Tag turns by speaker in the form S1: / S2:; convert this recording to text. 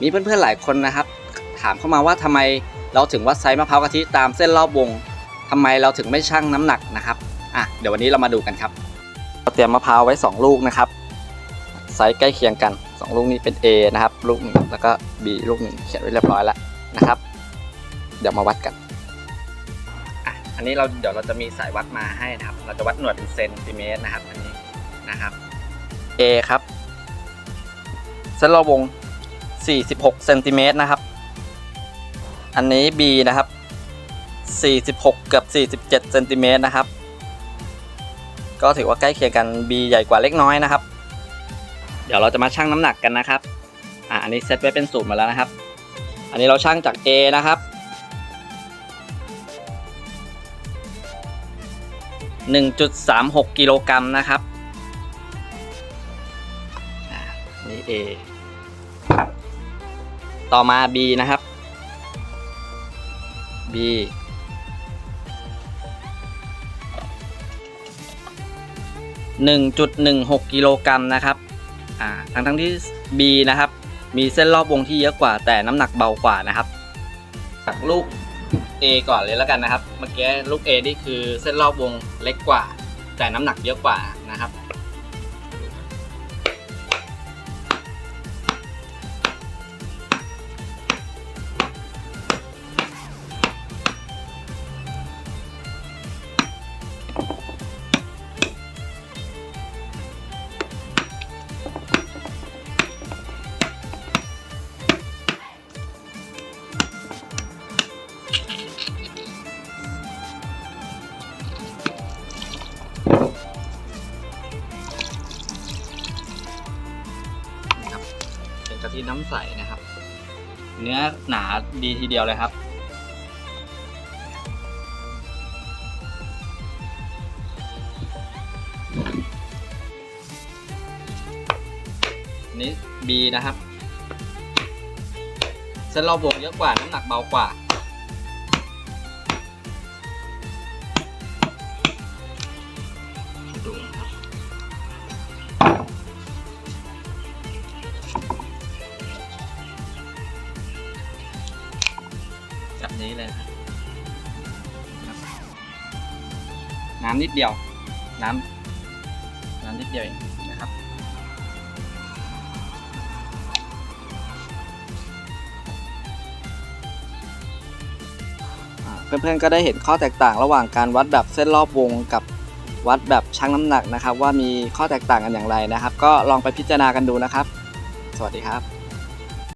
S1: มีเพื่อนๆหลายคนนะครับ ถามเข้ามาว่าทำไมเราถึงวัดไซส์มะพร้าวกะทิตามเส้นรอบวงทำไมเราถึงไม่ชั่งน้ำหนักนะครับอะเดี๋ยววันนี้เรามาดูกันครับเราเตรียมมะพร้าวไว้ 2 ลูกนะครับไซส์ใกล้เคียงกัน 2 ลูกนี้เป็น A นะครับ ลูกหนึ่งแล้วก็ B ลูกหนึ่งเขียนไว้เรียบร้อยแล้วนะครับ เดี๋ยวมาวัดกันอะอันนี้เราเดี๋ยวเราจะมีสายวัดมาให้นะครับ เราจะวัดหน่วยเป็นเซนติเมตรนะครับอันนี้นะครับ A ครับเส้นรอบวง 46เซนติเมตรนะครับ อันนี้ B นะครับ 46 เกือบ 47เซนติเมตรนะครับ ก็ถือว่าใกล้เคียงกัน B ใหญ่กว่าเล็กน้อยนะครับ เดี๋ยวเราจะมาชั่งน้ำหนักกันนะครับ อ่าอันนี้เซตไว้เป็นสูตรมาแล้วนะครับ อันนี้เราชั่งจาก A นะครับ1.36กิโลกรัมนะครับอ่านี่ A ต่อมา B นะครับ B 1.16กิโลกรัมนะครับ อ่า ทั้งทั้งที่ B นะครับ มีเส้นรอบวงที่เยอะกว่า แต่น้ำหนักเบากว่านะครับจากลูก A ก่อนเลยแล้วกันนะครับ เมื่อกี้ลูก A นี่คือเส้นรอบวงเล็กกว่า แต่น้ำหนักเยอะกว่านะครับนะครับ กะทิน้ำใสนะครับ เนื้อหนาดีทีเดียวเลยครับอันนี้ B นะครับ เส้นรอบวงเยอะกว่าน้ำหนักเบากว่า แบบนี้เลยนะครับน้ำนิดเดียว น้ำน้ำนิดเดียวเองนะครับอ่าเพื่อนๆก็ได้เห็นข้อแตกต่างระหว่างการวัดแบบเส้นรอบวงกับวัดแบบชั่งน้ำหนักนะครับ ว่ามีข้อแตกต่างกันอย่างไรนะครับ ก็ลองไปพิจารณากันดูนะครับ สวัสดีครับ